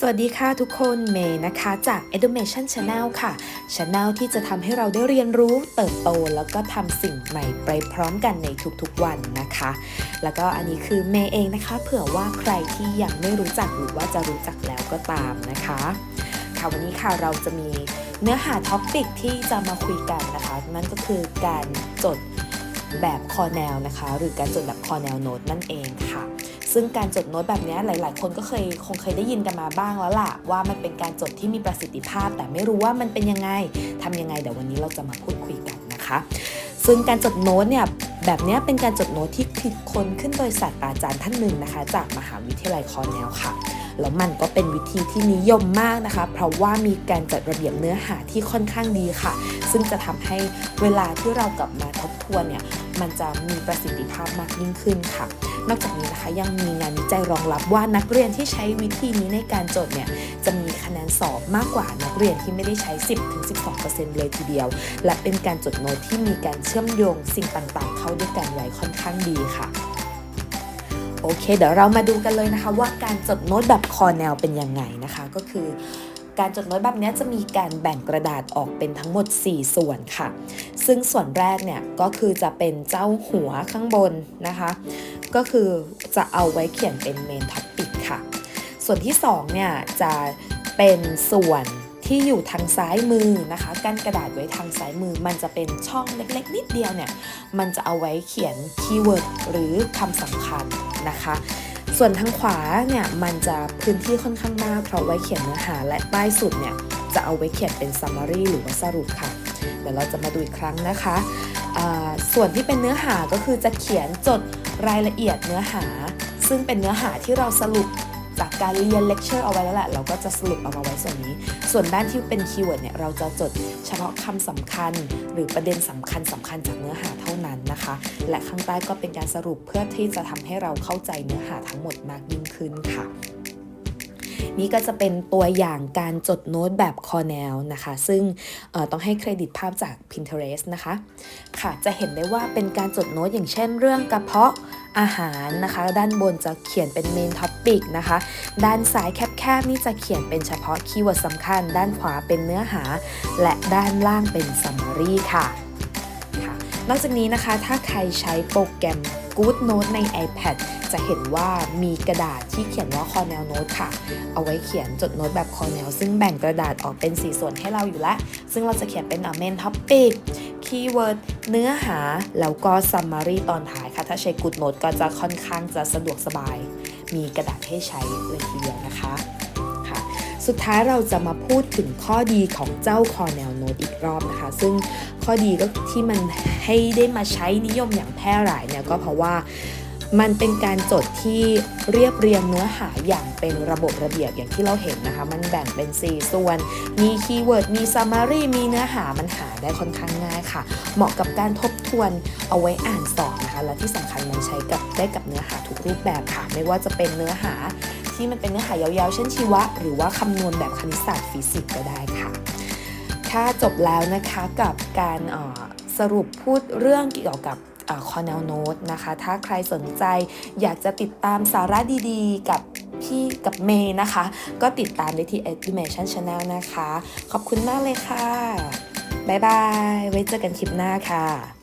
สวัสดีค่ะทุกคนเมย์นะคะจาก Education Channel ค่ะ Channel ที่จะทำให้เราได้เรียนรู้เติบโตแล้วก็ทำสิ่งใหม่ไปพร้อมกันในทุกๆวันนะคะ แล้วก็อันนี้คือเมย์เองนะคะ เผื่อว่าใครที่ยังไม่รู้จักหรือว่าจะรู้จักแล้วก็ตามนะคะ ค่ะวันนี้ค่ะเราจะมีเนื้อหาท็อปิกที่จะมาคุยกันนะคะ นั่นก็คือการจดแบบคอแนลนะคะ หรือการจดแบบคอแนลโน้ตนั่นเองค่ะ ซึ่งการจดโน้ตแบบนี้หลาย ๆ คนก็เคยคงเคยได้ยินกันมาบ้างแล้วล่ะ ว่ามันเป็นการจดที่มีประสิทธิภาพ แต่ไม่รู้ว่ามันเป็นยังไงทำยังไงเดี๋ยววันนี้เราจะมาพูดคุยกันนะคะ ซึ่งการจดโน้ตเนี่ยแบบนี้เป็นการจดโน้ตที่คิดค้นขึ้นโดยศาสตราจารย์ท่านหนึ่งนะคะ จากมหาวิทยาลัยคอร์เนลค่ะ แล้วมันก็เป็นวิธีที่นิยมมากนะคะ เพราะว่ามีการจัดระเบียบเนื้อหาที่ค่อนข้างดีค่ะ ซึ่งจะทำให้เวลาที่เรากลับมาทบทวนเนี่ยมันจะมีประสิทธิภาพมากยิ่งขึ้นค่ะ นอกจากนี้นะคะยังมีงานวิจัยรองรับว่านักเรียนที่ใช้วิธีนี้ในการจดเนี่ยจะมีคะแนนสอบมากกว่านักเรียนที่ไม่ได้ใช้ 10-12%เลยทีเดียว และเป็นการจดโน้ตที่มีการเชื่อมโยงสิ่งต่างๆ เข้าด้วยกันไว้ค่อนข้างดีค่ะ โอเค เดี๋ยวเรามาดูกันเลยนะคะ ว่าการจดโน้ตแบบคอแนลเป็นยังไงนะคะ ก็คือ การจดโน้ตแบบนี้จะมีการแบ่งกระดาษออกเป็นทั้งหมด 4 ส่วนค่ะ ซึ่งส่วนแรกเนี่ยก็คือจะเป็นเจ้าหัวข้างบนนะคะ ก็คือจะเอาไว้เขียนเป็นเมนท็อปิกค่ะ ส่วนที่2เนี่ยจะเป็นส่วน ที่อยู่ทางซ้ายมือนะคะกั้นกระดาษไว้ทางซ้ายมือ มันจะเป็นช่องเล็กๆ นิดเดียวเนี่ยมันจะเอาไว้เขียนคีย์เวิร์ดหรือคำสำคัญนะคะ ส่วนทางขวาเนี่ยมันจะพื้นที่ค่อนข้างมากเพราะไว้เขียนเนื้อหาและใต้สุดเนี่ยจะเอาไว้เขียนเป็น summary หรือว่าสรุปค่ะเดี๋ยวเราจะมาดูอีกครั้งนะคะส่วนที่เป็นเนื้อหาก็คือจะเขียนจดรายละเอียดเนื้อหา ซึ่งเป็นเนื้อหาที่เราสรุป จากการเรียนเลคเชอร์เอาไว้แล้วแหละเราก็จะสรุปเอามาไว้ส่วนนี้ ส่วนด้านที่เป็นคีย์เวิร์ดเนี่ยเราจะจดเฉพาะคำสำคัญ หรือประเด็นสำคัญสำคัญจากเนื้อหาเท่านั้นนะคะ และข้างใต้ก็เป็นการสรุปเพื่อที่จะทำให้เราเข้าใจเนื้อหาทั้งหมดมากยิ่งขึ้นค่ะ นี่ก็จะเป็นตัวอย่างการจดโน้ตแบบคอแนลนะคะ ซึ่งต้องให้เครดิตภาพจาก Pinterest นะคะ ค่ะ จะเห็นได้ว่าเป็นการจดโน้ตอย่างเช่นเรื่องกระเพาะอาหารนะคะ ด้านบนจะเขียนเป็นเมนท็อปิกนะคะ ด้านซ้ายแคบๆ นี่จะเขียนเป็นเฉพาะคีย์เวิร์ดสำคัญ ด้านขวาเป็นเนื้อหา และด้านล่างเป็น summary ค่ค่ะ นอกจากนี้นะคะ ถ้าใครใช้โปรแกรม Good Note ใน iPad จะเห็นว่ามีกระดาษที่เขียนว่า Cornell Note ค่ะ เอาไว้เขียนจดโน้ตแบบ Cornell ซึ่งแบ่งกระดาษออกเป็น 4 ส่วนให้เราอยู่แล้ว ซึ่งเราจะเขียนเป็น main topic keyword เนื้อหา แล้วก็ summary ตอนท้ายค่ะ ถ้าใช้ Good Note ก็จะค่อนข้างจะสะดวกสบาย มีกระดาษให้ใช้เลยทีเดียวนะคะค่ะ สุดท้ายเราจะมาพูดถึงข้อดีของเจ้า Cornell Note อีกรอบนะคะ ซึ่งข้อดีก็ที่มันให้ได้มาใช้นิยมอย่างแพร่หลายเนี่ยก็เพราะว่ามันเป็นการจดที่เรียบเรียงเนื้อหาอย่างเป็นระบบระเบียบอย่างที่เราเห็นนะคะ มันแบ่งเป็น 4 ส่วน มีคีย์เวิร์ด มี summary มีเนื้อหามันหาได้ค่อนข้างง่ายค่ะ เหมาะกับการทบทวนเอาไว้อ่านสอบนะคะ และที่สำคัญมันใช้กับได้กับเนื้อหาทุกรูปแบบค่ะ ไม่ว่าจะเป็นเนื้อหา ที่มันเป็นเนื้อหายาวๆ เช่นชีวะ หรือว่าคำนวณแบบคณิตศาสตร์ฟิสิกส์ก็ได้ค่ะ ถ้าจบแล้วนะคะกับการออสรุปพูดเรื่องเกี่ยวกับคอ Cornell Note นะคะ ถ้าใครสนใจอยากจะติดตามสาระดีๆ กับพี่กับเมย์นะคะ ก็ติดตามได้ที่ Education Channel นะคะ ขอบคุณมากเลยค่ะ บ๊ายบาย ไว้เจอกันคลิปหน้าค่ะ